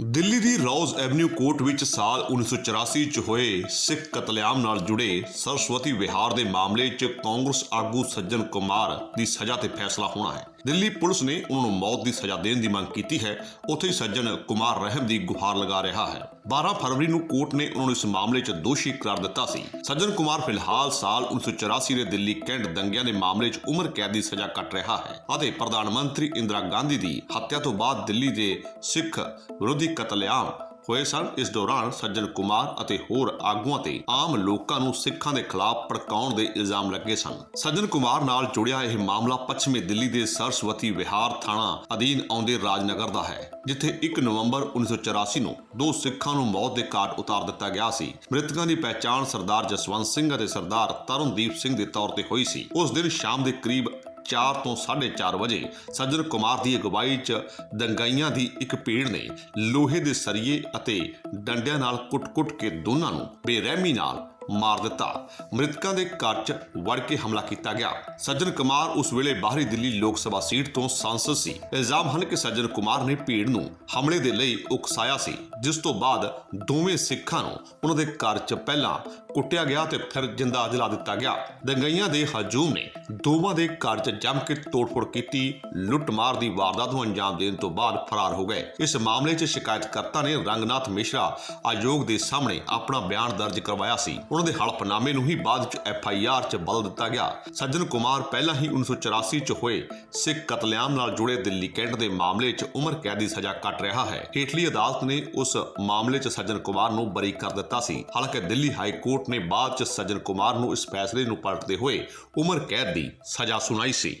ਦਿੱਲੀ ਦੀ Rouse avenue court ਵਿੱਚ ਸਾਲ 1984 ਚ ਹੋਏ ਸਿੱਖ ਕਤਲੇਆਮ ਨਾਲ ਜੁੜੇ ਸਰਸਵਤੀ ਵਿਹਾਰ ਦੇ ਮਾਮਲੇ 'ਚ ਕਾਂਗਰਸ ਆਗੂ ਸੱਜਣ ਕੁਮਾਰ ਦੀ ਸਜ਼ਾ ਤੇ ਫੈਸਲਾ ਹੋਣਾ ਹੈ। ਦਿੱਲੀ ਪੁਲਿਸ ਨੇ ਉਹਨਾਂ ਨੂੰ ਮੌਤ ਦੀ ਸਜ਼ਾ ਦੇਣ ਦੀ ਮੰਗ ਕੀਤੀ ਹੈ। ਉੱਥੇ ਹੀ ਸੱਜਣ ਕੁਮਾਰ ਰਹਿਮ ਦੀ ਗੁਹਾਰ ਲਗਾ ਰਿਹਾ ਹੈ। 12 ਫਰਵਰੀ ਨੂੰ ਕੋਰਟ ਨੇ ਉਹਨਾਂ ਨੂੰ ਇਸ ਮਾਮਲੇ 'ਚ ਦੋਸ਼ੀ ਕਰਾਰ ਦਿੱਤਾ ਸੀ। ਸੱਜਣ ਕੁਮਾਰ ਫਿਲਹਾਲ ਸਾਲ 1984 ਦੇ ਦਿੱਲੀ ਕੈਂਟ ਦੰਗਿਆਂ ਦੇ ਮਾਮਲੇ 'ਚ ਉਮਰ ਕੈਦ ਦੀ ਸਜ਼ਾ ਕੱਟ ਰਿਹਾ ਹੈ ਅਤੇ ਪ੍ਰਧਾਨ ਮੰਤਰੀ ਇੰਦਰਾ ਗਾਂਧੀ ਦੀ ਹੱਤਿਆ ਤੋਂ ਬਾਅਦ ਦਿੱਲੀ ਦੇ ਸਿੱਖ ਵਿਰੋਧੀ ਕਤਲੇਆਮ ਹੋਏ ਸਨ। ਇਸ ਦੌਰਾਨ ਸੱਜਣ ਕੁਮਾਰ ਅਤੇ ਹੋਰ ਆਗੂਆਂ ਤੇ ਆਮ ਲੋਕਾਂ ਨੂੰ ਸਿੱਖਾਂ ਦੇ ਖਿਲਾਫ ਭੜਕਾਉਣ ਦੇ ਇਲਜ਼ਾਮ ਲੱਗੇ ਸਨ। ਸੱਜਣ ਕੁਮਾਰ ਨਾਲ ਜੁੜਿਆ ਇਹ ਮਾਮਲਾ ਪੱਛਮੀ ਦਿੱਲੀ ਦੇ ਸਰਸਵਤੀ ਵਿਹਾਰ ਥਾਣਾ ਅਧੀਨ ਆਉਂਦੇ ਰਾਜਨਗਰ ਦਾ ਹੈ, ਜਿੱਥੇ 1 ਨਵੰਬਰ 1984 ਨੂੰ ਦੋ ਸਿੱਖਾਂ ਨੂੰ ਮੌਤ ਦੇ ਘਾਟ ਉਤਾਰ ਦਿੱਤਾ ਗਿਆ ਸੀ। ਮ੍ਰਿਤਕਾਂ ਦੀ ਪਹਿਚਾਣ ਸਰਦਾਰ ਜਸਵੰਤ ਸਿੰਘ ਅਤੇ ਸਰਦਾਰ ਤਰਨਦੀਪ ਸਿੰਘ ਦੇ ਤੌਰ ਤੇ ਹੋਈ ਸੀ। ਉਸ ਦਿਨ ਸ਼ਾਮ ਦੇ ਕਰੀਬ 4 ਤੋਂ 4:30 ਵਜੇ ਸੱਜਣ ਕੁਮਾਰ ਦੀ ਅਗਵਾਈ 'ਚ ਦੰਗਾਈਆਂ ਦੀ ਇੱਕ ਭੀੜ ਨੇ ਲੋਹੇ ਦੇ ਸਰੀਏ ਅਤੇ ਡੰਡਿਆਂ ਨਾਲ ਕੁੱਟ-ਕੁੱਟ ਕੇ ਦੋਨਾਂ ਨੂੰ ਬੇਰਹਿਮੀ ਨਾਲ ਮਾਰ ਦਿੱਤਾ। ਮ੍ਰਿਤਕਾਂ ਦੇ ਘਰ 'ਚ ਵੜ ਕੇ ਹਮਲਾ ਕੀਤਾ ਗਿਆ। ਸੱਜਣ ਕੁਮਾਰ ਉਸ ਵੇਲੇ ਬਾਹਰੀ ਦਿੱਲੀ ਲੋਕ ਸਭਾ ਸੀਟ ਤੋਂ ਸੰਸਦ ਸੀ। ਇਲਜ਼ਾਮ ਹਨ ਕਿ ਸੱਜਣ ਕੁਮਾਰ ਨੇ ਭੀੜ ਨੂੰ ਹਮਲੇ ਦੇ ਲਈ ਉਕਸਾਇਆ ਸੀ, ਜਿਸ ਤੋਂ ਬਾਅਦ ਦੋਵੇਂ ਸਿੱਖਾਂ ਨੂੰ ਉਹਨਾਂ ਦੇ ਘਰ 'ਚ ਪਹਿਲਾਂ ਕੁੱਟਿਆ ਗਿਆ ਤੇ ਫਿਰ ਜਿੰਦਾ ਜਲਾ ਦਿੱਤਾ ਗਿਆ। ਦੰਗਈਆਂ ਦੇ ਹਜੂਮ ਨੇ ਦੋਵਾਂ ਦੇ ਘਰ 'ਚ ਜੰਮ ਕੇ ਤੋੜਫੋੜ ਕੀਤੀ ਲੁੱਟਮਾਰ ਦੀ ਵਾਰਦਾਤ ਨੂੰ ਅੰਜਾਮ ਦੇਣ ਤੋਂ ਬਾਅਦ ਫਰਾਰ ਹੋ ਗਏ। ਇਸ ਮਾਮਲੇ 'ਚ ਸ਼ਿਕਾਇਤਕਰਤਾ ਨੇ ਰੰਗਨਾਥ ਮਿਸ਼ਰਾ ਆਯੋਗ ਦੇ ਸਾਹਮਣੇ ਆਪਣਾ ਬਿਆਨ ਦਰਜ ਕਰਵਾਇਆ ਸੀ। ਉਹਨਾਂ ਦੇ ਹਲਫਨਾਮੇ ਨੂੰ ਹੀ ਬਾਅਦ 'ਚ ਐਫ ਆਈ ਆਰ 'ਚ ਬਦਲ ਦਿੱਤਾ ਗਿਆ। ਸੱਜਣ ਕੁਮਾਰ ਪਹਿਲਾਂ ਹੀ 1984 'ਚ ਹੋਏ ਸਿੱਖ ਕਤਲੇਆਮ ਨਾਲ ਜੁੜੇ ਦਿੱਲੀ ਕੈਂਟ ਦੇ ਮਾਮਲੇ 'ਚ ਉਮਰ ਕੈਦ ਦੀ ਸਜ਼ਾ ਕੱਟ ਰਿਹਾ ਹੈ। ਹੇਠਲੀ ਅਦਾਲਤ ਨੇ ਉਸ ਮਾਮਲੇ 'ਚ ਸੱਜਣ ਕੁਮਾਰ ਨੂੰ ਬਰੀ ਕਰ ਦਿੱਤਾ ਸੀ। ਹਾਲਾਂਕਿ ਦਿੱਲੀ ਹਾਈ ਕੋਰਟ ਨੇ ਬਾਅਦ 'ਚ ਸੱਜਣ ਕੁਮਾਰ ਨੂੰ ਇਸ ਫੈਸਲੇ ਨੂੰ ਪਲਟਦੇ ਹੋਏ ਉਮਰ ਕੈਦ ਦੀ ਸਜ਼ਾ ਸੁਣਾਈ ਸੀ।